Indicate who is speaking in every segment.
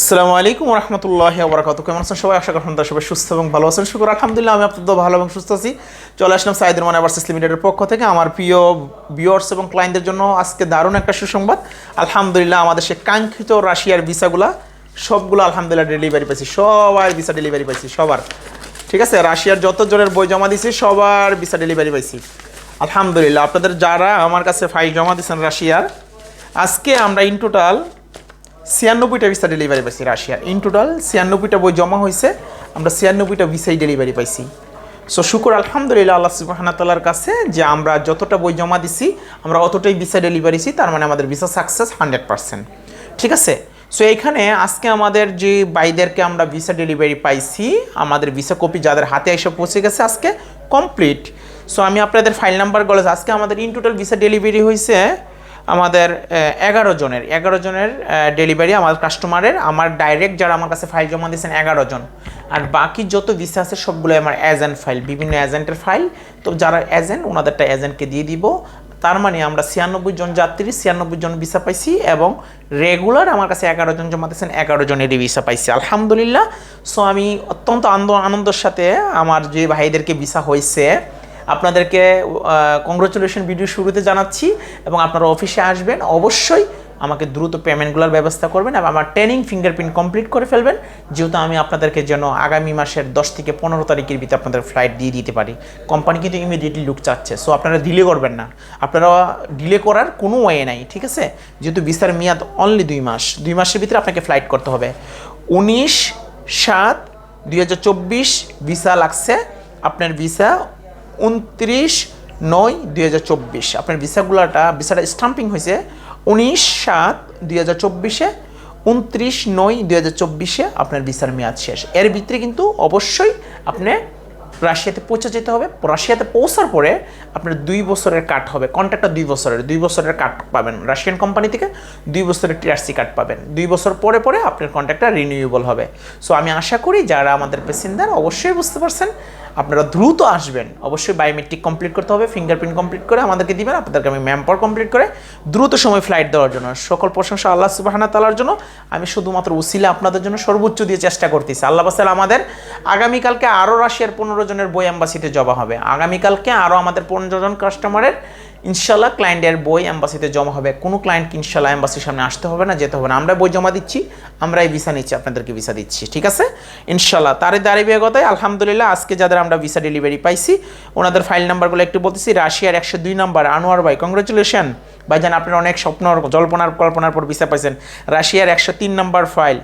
Speaker 1: আসসালামু আলাইকুম রহমতুল্লাহ বরাকাত কেমন আছেন সবাই? আশা করি আপনারা সবাই সুস্থ এবং ভালো আছেন। শুক্র, আলহামদুলিল্লাহ, আমি আপনাদের ভালো এবং সুস্থ আছি। চলে আসলাম সাইদুর মানে ভার্সেস লিমিটেডের পক্ষ থেকে। আমার প্রিয় ভিউয়ার্স এবং ক্লায়েন্টদের জন্য আজকে দারুণ একটা সুসংবাদ। আলহামদুলিল্লাহ, আমাদের সে কাঙ্ক্ষিত রাশিয়ার ভিসাগুলা সবগুলো আলহামদুলিল্লাহ ডেলিভারি পাইছি। সবার ভিসা ডেলিভারি পাইছি, সবার। ঠিক আছে? রাশিয়ার যত জনের বই জমা দিয়েছি সবার ভিসা ডেলিভারি পাইছি। আলহামদুলিল্লাহ, আপনাদের যারা আমার কাছে ফাইল জমা দিয়েছেন রাশিয়ার, আজকে আমরা ইন টোটাল ছিয়ানব্বইটা ভিসা ডেলিভারি পাইছি রাশিয়ার ইন টোটাল ছিয়ানব্বইটা বই জমা হয়েছে আমরা ছিয়ানব্বইটা ভিসাই ডেলিভারি পাইছি। সো শুকুর, আলহামদুলিল্লাহ, আল্লাহ সুবাহানা তাল্লার কাছে যে আমরা যতটা বই জমা দিছি, আমরা অতটাই ভিসা ডেলিভারিছি তার মানে আমাদের ভিসা সাকসেস হান্ড্রেড পার্সেন্ট ঠিক আছে? সো এইখানে আজকে আমাদের যে বাইদেরকে আমরা ভিসা ডেলিভারি পাইছি, আমাদের ভিসা কপি যাদের হাতে এসে পৌঁছে গেছে আজকে কমপ্লিট সো আমি আপনাদের ফাইল নাম্বার বলে আজকে আমাদের ইন টোটাল ভিসা ডেলিভারি হয়েছে আমাদের এগারো জনের এগারো জনের ডেলিভারি আমার কাস্টমারের আমার ডাইরেক্ট যারা আমার কাছে ফাইল জমা দিয়েছেন এগারো জন। আর বাকি যত ভিসা আছে সবগুলো আমার এজেন্ট ফাইল বিভিন্ন এজেন্টের ফাইল তো যারা এজেন্ট ওনাদেরটা এজেন্টকে দিয়ে দিব। তার মানে আমরা ছিয়ানব্বই জন যাত্রী, ছিয়ানব্বই জন ভিসা পাইছি এবং রেগুলার আমার কাছে এগারো জন জমা দিয়েছেন, এগারো জনেরই ভিসা পাইছি। আলহামদুলিল্লাহ। সো আমি অত্যন্ত আনন্দ, আনন্দের সাথে আমার যে ভাইদেরকে ভিসা হয়েছে আপনাদেরকে কংগ্রেচুলেশন ভিডিও শুরুতে জানাচ্ছি এবং আপনারা অফিসে আসবেন। অবশ্যই আমাকে দ্রুত পেমেন্টগুলোর ব্যবস্থা করবেন এবং আমার ট্রেনিং ফিঙ্গারপ্রিন্ট কমপ্লিট করে ফেলবেন। যেহেতু আমি আপনাদেরকে যেন আগামী মাসের দশ থেকে পনেরো তারিখের ভিতরে আপনাদের ফ্লাইট দিয়ে দিতে পারি। কোম্পানি কিন্তু ইমিডিয়েটলি লুক চাচ্ছে। সো আপনারা ডিলে করবেন না। আপনারা ডিলে করার কোনো ওয়ে নাই, ঠিক আছে? যেহেতু ভিসার মেয়াদ অনলি দুই মাস। দুই মাসের ভিতরে আপনাকে ফ্লাইট করতে হবে। উনিশ সাত দুই হাজার চব্বিশ ভিসা লাগছে। আপনার ভিসা উনত্রিশ নয় দুই হাজার চব্বিশ। আপনার ভিসাগুলোটা, ভিসাটা স্টাম্পিং হয়েছে উনিশ সাত দুই হাজার চব্বিশে উনত্রিশ নয় দুই হাজার চব্বিশে আপনার ভিসার মেয়াদ শেষ। এর ভিতরে কিন্তু অবশ্যই আপনি রাশিয়াতে পৌঁছে যেতে হবে। রাশিয়াতে পৌঁছার পরে আপনার দুই বছরের কাট হবে। কন্ট্রাক্টটা দুই বছরের। দুই বছরের কাট পাবেন রাশিয়ান কোম্পানি থেকে দুই বছরের টিআরসি কার্ড পাবেন। দুই বছর পরে পরে আপনার কন্ট্রাক্টটা রিনিউয়েবল হবে। সো আমি আশা করি যারা আমাদের প্যাসেঞ্জার অবশ্যই বুঝতে পারছেন আপনারা দ্রুত আসবেন, অবশ্যই বায়োমেট্রিক কমপ্লিট করতে হবে ফিঙ্গারপ্রিন্ট কমপ্লিট করে আমাদেরকে দিবেন, আপনাদেরকে আমি ম্যাম্পার কমপ্লিট করে দ্রুত সময় ফ্লাইট দেওয়ার জন্য, সকল প্রশংসা আল্লাহ সুবাহানা তালার জন্য, আমি শুধুমাত্র উসিলা আপনাদের জন্য সর্বোচ্চ দিয়ে চেষ্টা করতেছি। আল্লাহ বাসাল আমাদের, আগামীকালকে আরও রাশিয়ার পনেরো জনের বই অ্যাম্বাসিতে জবা হবে। আগামীকালকে আরও আমাদের পনেরো জন কাস্টমারের ইনশাল্লাহ ক্লায়েন্টের বই অ্যাম্বাসিতে জমা হবে। কোনো ক্লায়েন্ট ইনশাল্লাহ অ্যাম্বাসির সামনে আসতে হবে না, যেতে হবে না। আমরা বই জমা দিচ্ছি আমরাই ভিসা নিচ্ছি, আপনাদেরকে ভিসা দিচ্ছি, ঠিক আছে? ইনশাল্লাহ। তারই দাঁড়িয়ে আলহামদুলিল্লাহ, আজকে যাদের আমরা ভিসা ডেলিভারি পাইছি, ওনাদের ফাইল নাম্বারগুলো একটু বলতেছি, রাশিয়ার একশো দুই নাম্বার, আনোয়ার ভাই কংগ্রেচুলেশন ভাইজান, আপনার অনেক স্বপ্ন, জল্পনার, কল্পনার পর ভিসা পাইছেন। রাশিয়ার একশো তিন নাম্বার ফাইল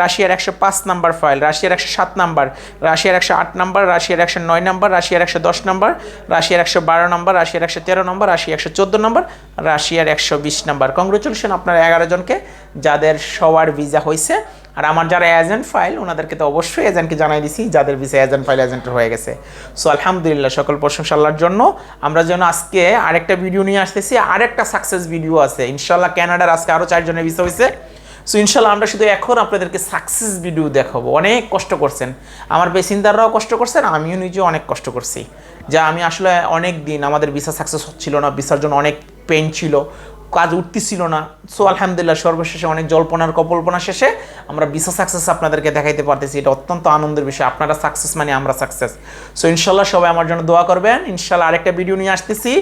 Speaker 1: রাশিয়ার একশো পাঁচ নাম্বার ফাইল রাশিয়ার একশো সাত নাম্বার, রাশিয়ার একশো আট নাম্বার, রাশিয়ার একশো নয় নাম্বার, রাশিয়ার একশো দশ নাম্বার, রাশিয়ার একশো বারো নাম্বার, রাশিয়ার একশো তেরো নাম্বার রাশিয়া একশো চোদ্দ নাম্বার, রাশিয়ার একশো বিশ নাম্বার। কংগ্রেচুলেশন আপনার এগারো জনকে যাদের সবার ভিসা হয়েছে আর আমার যারা এজেন্ট ফাইল ওনাদেরকে তো অবশ্যই এজেন্টকে জানাই দিছি, যাদের ভিসা এজেন্ট ফাইল এজেন্ট হয়ে গেছে। সো আলহামদুলিল্লাহ, সকল প্রশংসা আল্লাহর জন্য। আমরা যেন আজকে আরেকটা ভিডিও নিয়ে আসতেছি, আরেকটা সাকসেস ভিডিও আছে। ইনশাল্লাহ ক্যানাডার আজকে আরও চারজনের ভিসা হয়েছে সো ইনশাল্লাহ আমরা শুধু এখন আপনাদেরকে সাকসেস ভিডিও দেখাবো। অনেক কষ্ট করছেন। আমার পেসিন্দাররাও কষ্ট করছেন, আমিও নিজেও অনেক কষ্ট করছি। যা আমি আসলে অনেক দিন আমাদের ভিসা সাকসেস হচ্ছিল না ভিসার জন্য অনেক পেন ছিল, কাজ উঠতেছিল না। সো আলহামদুলিল্লাহ, সর্বশেষে অনেক জল্পনার কল্পনা শেষে আমরা ভিসা সাকসেস আপনাদেরকে দেখাইতে পারতেছি। এটা অত্যন্ত আনন্দের বিষয়। আপনারা সাকসেস মানে আমরা সাকসেস সো ইনশাল্লাহ সবাই আমার জন্য দোয়া করবেন। ইনশাল্লাহ আরেকটা ভিডিও নিয়ে আসতেছি।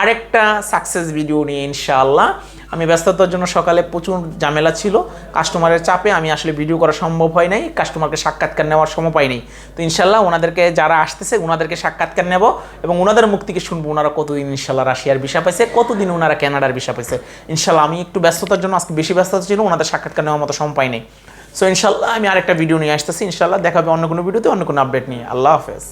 Speaker 1: আরেকটা সাকসেস ভিডিও নিয়ে ইনশাআল্লাহ আমি ব্যস্ততার জন্য সকালে প্রচুর ঝামেলা ছিল। কাস্টমারের চাপে আমি আসলে ভিডিও করা সম্ভব হয় নাই, কাস্টমারকে সাক্ষাৎকার নেওয়ার সময় পাই নাই। তো ইনশাল্লাহ ওনাদেরকে যারা আসতেছে, ওনাদেরকে সাক্ষাৎকার নেব এবং ওনাদের মুখ থেকে শুনব ওনারা কতদিন ইনশাল্লাহ রাশিয়ার বিষয় পাইছে, কতদিন ওনারা ক্যানাডার বিষয় পাইছে। ইনশাল্লাহ আমি একটু ব্যস্ততার জন্য আজকে বেশি ব্যস্ততা ছিল, ওনাদের সাক্ষাৎকার নেওয়ার মতো সময় পাই নাই। সো ইনশাল্লাহ আমি আরেকটা ভিডিও নিয়ে আসতেছি, ইনশাল্লাহ দেখাবে অন্য কোনো ভিডিওতে অন্য কোনো আপডেট নিয়ে। আল্লাহ হাফেজ।